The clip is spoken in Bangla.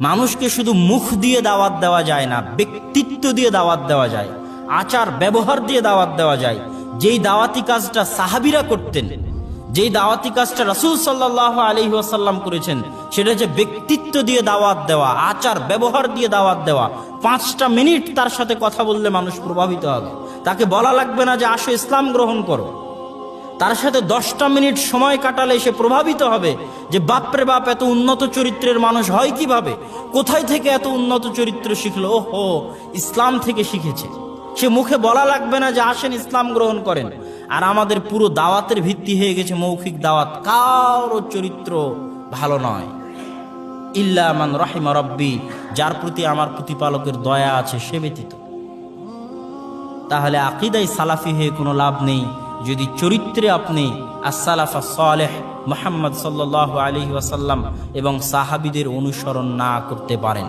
মানুষকে শুধু মুখ দিয়ে দাওয়াত দেওয়া যায় না, ব্যক্তিত্ব দিয়ে দাওয়াত দেওয়া যায়, আচার ব্যবহার দিয়ে দাওয়াত দেওয়া যায়। যেই দাওয়াতি কাজটা সাহাবিরা করতেন, যেই দাওয়াতি কাজটা রাসূল সাল্লাহ আলী ওয়াসাল্লাম করেছেন, সেটা হচ্ছে ব্যক্তিত্ব দিয়ে দাওয়াত দেওয়া, আচার ব্যবহার দিয়ে দাওয়াত দেওয়া। পাঁচটা মিনিট তার সাথে কথা বললে মানুষ প্রভাবিত হবে। তাকে বলা লাগবে না যে আসো ইসলাম গ্রহণ করো। তার সাথে দশটা মিনিট সময় কাটালে সে প্রভাবিত হবে যে বাপরে বাপ এত উন্নত চরিত্রের মানুষ হয় কীভাবে? কোথায় থেকে এত উন্নত চরিত্র শিখলো? ওহো, ইসলাম থেকে শিখেছে। সে মুখে বলা লাগবে না যে আসেন ইসলাম গ্রহণ করেন। আর আমাদের পুরো দাওয়াতের ভিত্তি হয়ে গেছে মৌখিক দাওয়াত। কারও চরিত্র ভালো নয়। ইল্লামান রহিমা রব্বি, যার প্রতি আমার প্রতিপালকের দয়া আছে সে ব্যতীত। তাহলে আকিদাই সালাফি হয়ে কোনো লাভ নেই। যদি চরিত্রে আপনি আসালাফা সালেহ মোহাম্মদ সাল্লাহ আলহি ওয়াসাল্লাম এবং সাহাবিদের অনুসরণ না করতে পারেন।